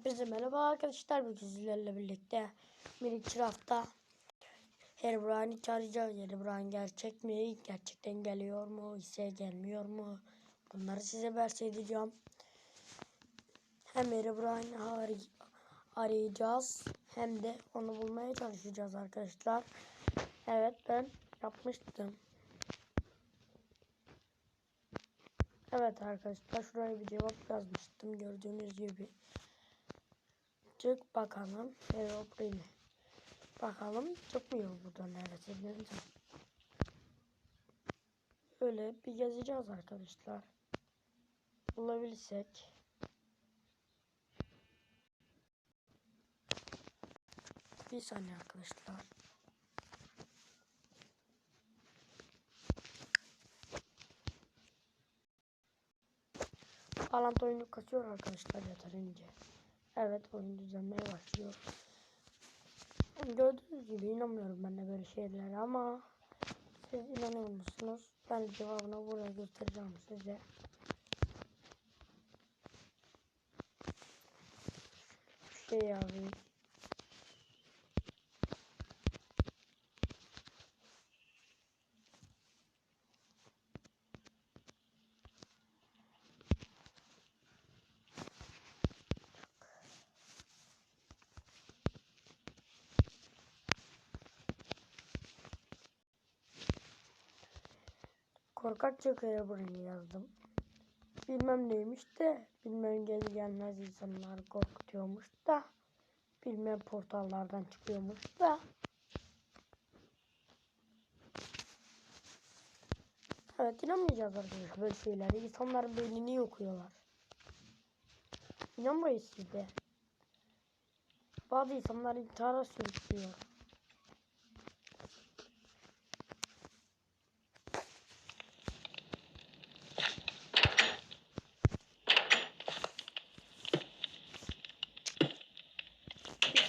Hepinize merhaba arkadaşlar. Bugün sizlerle birlikte Minecraft'ta Herobrine'i çağıracağız. Herobrine gerçek mi? Gerçekten geliyor mu? ise gelmiyor mu? Bunları size bahsedeceğim. Hem Herobrine'i ar- arayacağız hem de onu bulmaya çalışacağız arkadaşlar. Evet ben yapmıştım. Evet arkadaşlar şuraya bir cevap yazmıştım gördüğünüz gibi. Çık bakalım. Aeroplane. Bakalım çıkmıyor burada neresi neresi. Öyle bir gezeceğiz arkadaşlar. Bulabilirsek. Bir saniye arkadaşlar. Bağlantı oyunu kasıyor arkadaşlar yeterince. Evet oyun düzenmeye başlıyor. Gördüğünüz gibi inanmıyorum ben de böyle şeylere ama siz inanıyor musunuz? Ben cevabını buraya göstereceğim size. Şey yazayım. Korkak çökeye buraya yazdım. Bilmem neymiş de bilmem gel gelmez insanlar korkutuyormuş da bilmem portallardan çıkıyormuş da Evet inanmayacağız arkadaşlar böyle şeylere. İnsanların beynini yokuyorlar. İnanmayız siz de. Bazı insanlar intihara sürüklüyor.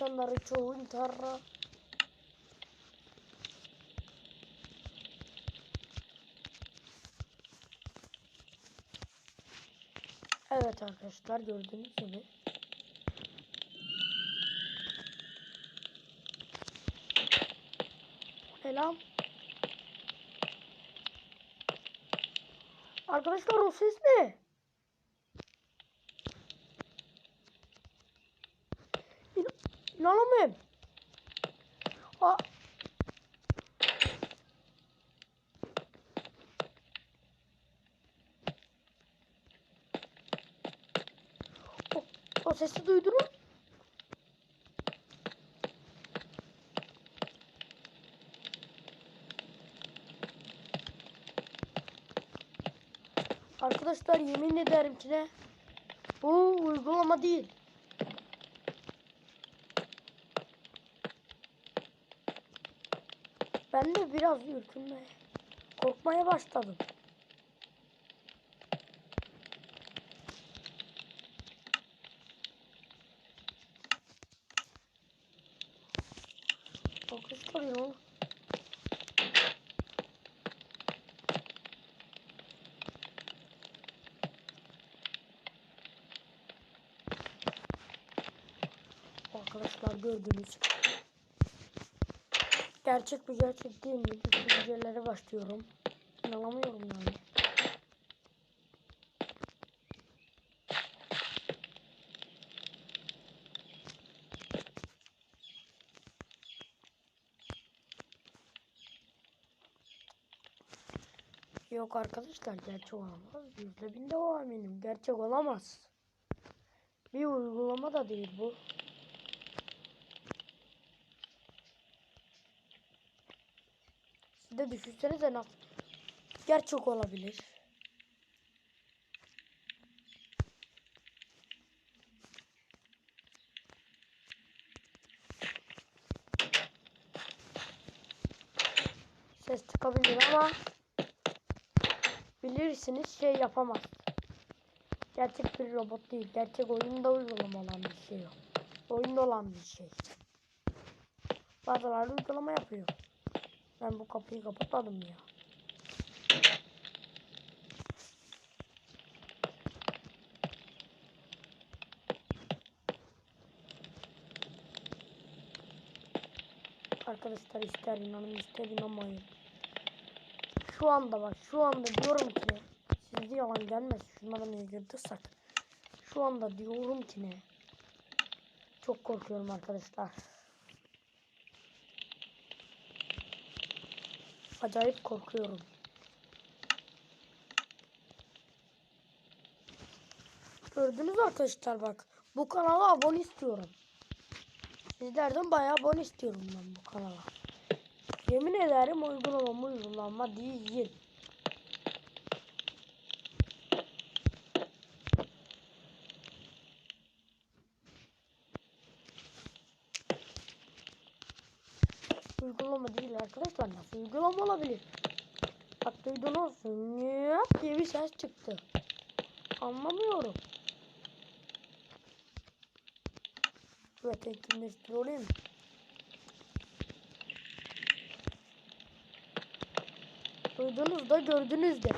İnsanların çoğu intihara Evet arkadaşlar gördüğünüz gibi. Selam. Arkadaşlar o ses ne? İn İnanamıyorum. Aa. O, o sesi duydun mu? Arkadaşlar yemin ederim ki de bu uygulama değil. Ben de biraz ürkünmeye, korkmaya başladım. Arkadaşlar ya. Arkadaşlar gördünüz. Gerçek mi gerçek değil mi? Düşüncelere başlıyorum. İnanamıyorum yani. Yok arkadaşlar gerçek olamaz. Yüzde binde o eminim. Gerçek olamaz. Bir uygulama da değil bu. Siz de düşünsenize nasıl gerçek olabilir. Ses çıkabilir ama bilirsiniz şey yapamaz. Gerçek bir robot değil. Gerçek oyunda uygulama olan bir şey yok. Oyunda olan bir şey. Bazıları uygulama yapıyor. Ben bu kapıyı kapatmadım ya. Arkadaşlar ister inanın ister inanmayın. Şu anda bak şu anda diyorum ki sizde yalan gelmez. Şunları yırtırsak. Şu anda diyorum ki ne? Çok korkuyorum arkadaşlar. Acayip korkuyorum. Gördünüz arkadaşlar bak. Bu kanala abone istiyorum. Sizlerden bayağı abone istiyorum ben bu kanala. Yemin ederim uygulama uygulama değil. Uygulama değil arkadaşlar. Nasıl uygulama olabilir? Bak duydunuz. Yap diye bir ses çıktı. Anlamıyorum. Evet etkinleştir olayım. Duydunuz da gördünüz de.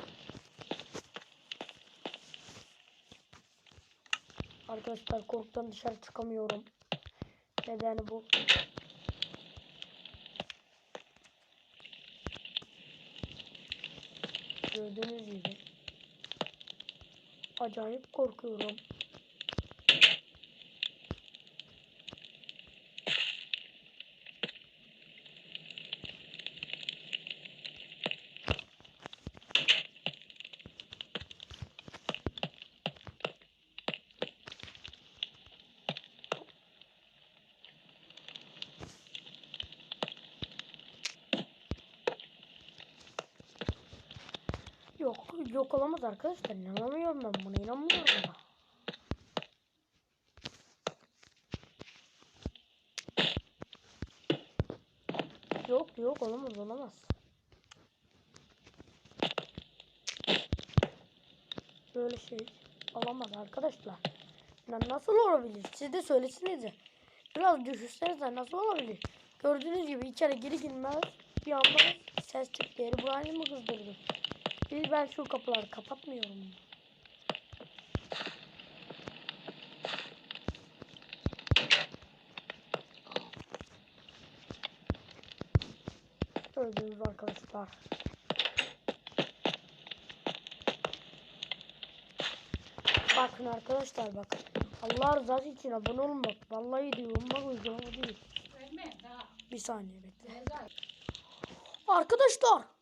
Arkadaşlar korkudan dışarı çıkamıyorum. Nedeni bu. Gördüğünüz gibi. Acayip korkuyorum. Yok yok olamaz arkadaşlar. İnanamıyorum ben buna inanmıyorum da. Yok yok olamaz olamaz. Böyle şey olamaz arkadaşlar. Ya nasıl olabilir? Siz de söylesinize. Biraz düşünsenize nasıl olabilir? Gördüğünüz gibi içeri geri girmez bir anda ses çıktı. Yeri burayı mı kızdırdı? Bir ben şu kapıları kapatmıyorum. Gördüğünüz arkadaşlar. Bakın arkadaşlar bakın. Allah rızası için abone olun bak. Vallahi diyorum bak uygulama değil. Bir saniye bekle. Arkadaşlar.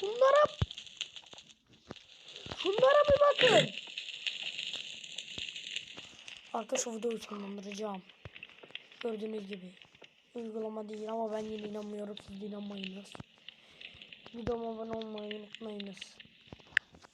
Şunlara Şunlara bir bakın. Arkadaşlar videoyu sonlandıracağım. Gördüğünüz gibi. Uygulama değil ama ben yine inanmıyorum. Siz de inanmayınız. Videoma abone olmayı unutmayınız.